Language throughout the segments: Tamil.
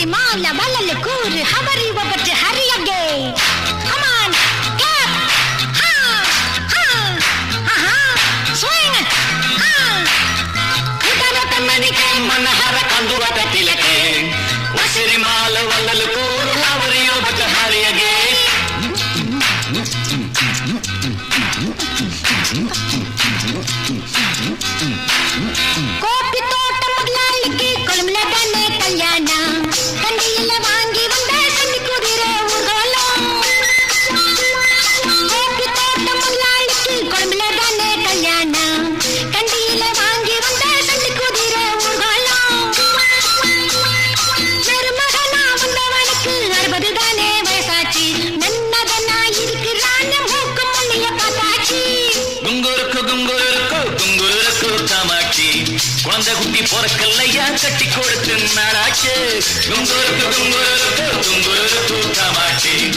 every mall வல்லல் கூறு ஹவரி ஒவ்வொரு ஹரி அங்கே கமான் கேப் ஹா ஹா ஹா ஸ்விங் ஹா உடல தன்னனிக்கே மனஹர கந்துரட திலகே வசிரி மால வல்லல் கூறு ஹவரி ஒவ்வொரு ஹரி அங்கே Mm-hmm. குழந்தை குட்டி பொறக்கல்லையா? கட்டி கொடுத்து நாளாச்சு குங்குருக்கு குங்குருக்கு குங்குருக்கு தூக்க மாட்டேன்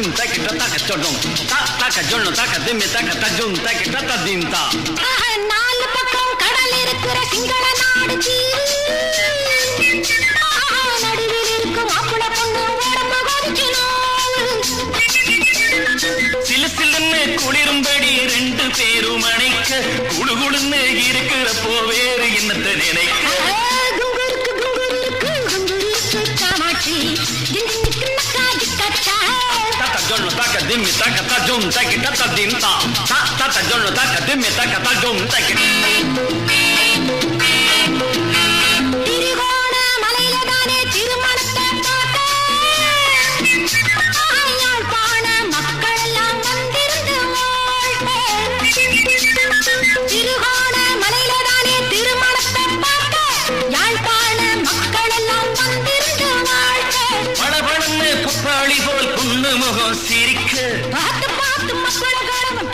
taka ta dim taka ta taka chodong ta taka jono taka dimi taka ta jun taka ta ta நாலு பக்கம் கடல் இருக்கிற சிங்கள நாடு நடுவில் இருக்கும் மாப்பிளை பொண்ணு உடம்பு கொதிக்கணும். சிலு சிலுன்னு குளிரும்படி ரெண்டு பேரும் அணைக்க குழு குழுன்னு இருக்கிறப்போ வேறு என்னத்தை நினைக்க kadimita kata jom ta kita ta dimta ta ta ta jom ta kadimita kata jom ta kita குற்றாளி சிரிக்க. பார்த்து பார்த்து மக்கள் காரணம்